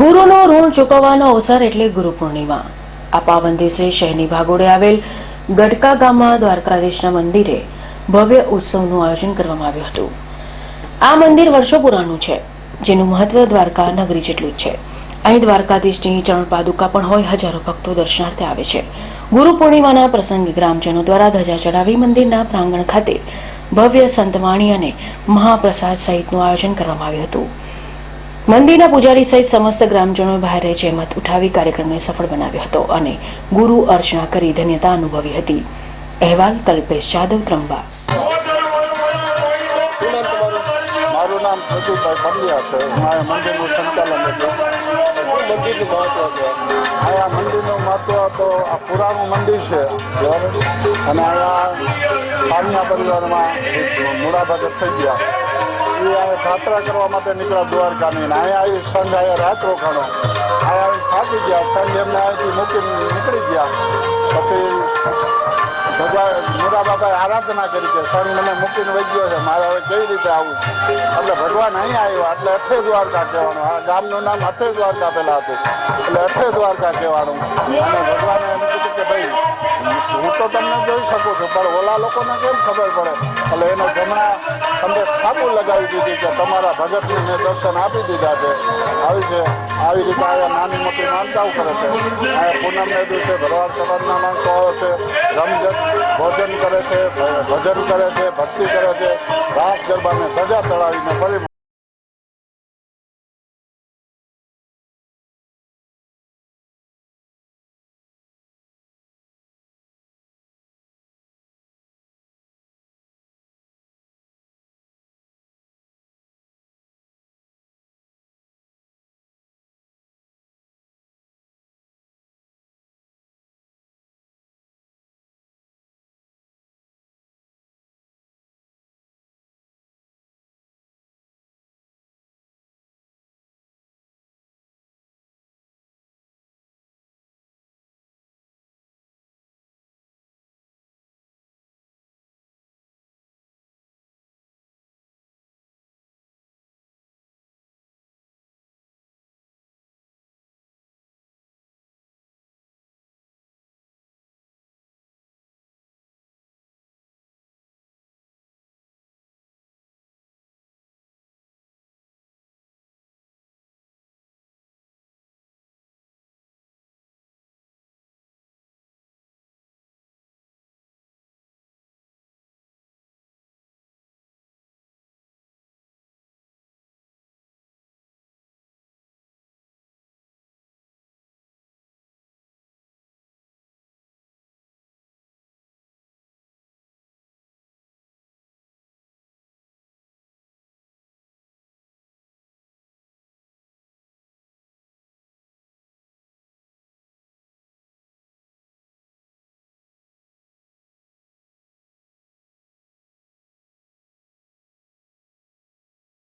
ગુરુનું ઋણ ચૂકવવાનો અવસર એટલે ગુરુ પૂર્ણિમા. આ પાવન દિવસે શહેરની ભાગોળે આવેલ ગડકા ગામમાં દ્વારકાધીશના મંદિરે ભવ્ય ઉત્સવનું આયોજન કરવામાં આવ્યું હતું. આ મંદિર વર્ષો પુરાણું છે, જેનું મહત્વ દ્વારકા નગરી જેટલું જ છે. અહીં દ્વારકાધીશની ચરણ પાદુકા પણ હોય, હજારો ભક્તો દર્શનાર્થે આવે છે. ગુરુ પૂર્ણિમાના પ્રસંગે ગ્રામજનો દ્વારા ધજા ચડાવી મંદિરના પ્રાંગણ ખાતે ભવ્ય સંતવાણી અને મહાપ્રસાદ સહિતનું આયોજન કરવામાં આવ્યું હતું. મંદિરના પૂજારી સહિત સમસ્ત ગ્રામજનોએ ભારે જહેમત ઉઠાવી કાર્યક્રમને સફળ બનાવ્યો હતો અને ગુરુ અર્ચના કરી ધન્યતા અનુભવી હતી. અહેવાલ, કલ્પેશ જાદવ, ત્રંબા. મારું નામ હતું મંદિરનું મહત્વ આ આ પુરાણું મંદિર છે. અને પાણીયા પરિવારમાં મૂળા ભગત થઈ ગયા. એ આ યાત્રા કરવા માટે નીકળ્યા દ્વારકાની ને અહીંયા આવી સંઘ અહીંયા રાત રોકાણો અહીંયા આવી થાકી ગયા. સંઘ એમને અહીંથી મૂકીને નીકળી ગયા. પછી ભગવાન મોટા બાબાએ આરાધના કરી કે સંઘ મને મૂકીને વહી ગયો છે. મારે હવે કેવી રીતે આવું? એટલે ભગવાન અહીંયા આવ્યો. એટલે અઠે દ્વારકા કહેવાનું. આ ગામનું નામ અઠે દ્વારકા પહેલાં હતું. એટલે અઠે દ્વારકા કહેવાનું. અને ભગવાને એમ કીધું કે ભાઈ હું તો તમને જોઈ શકું છું, પણ ઓલા લોકોને કેમ ખબર પડે? એટલે એને જમણા તમને ખાબુ લગાવી દીધી કે તમારા ભગતને મેં દર્શન આપી દીધા છે. આવી છે. આવી રીતે આ નાની મોટી માનતાઓ કરે છે. આ પૂનમને દિવસે ભરવાડ સમાજના માણસો આવે છે, રમઝટ ભોજન કરે છે, ભજન કરે છે, ભક્તિ કરે છે. રાસ ગરબાને સજા ચડાવીને ફરી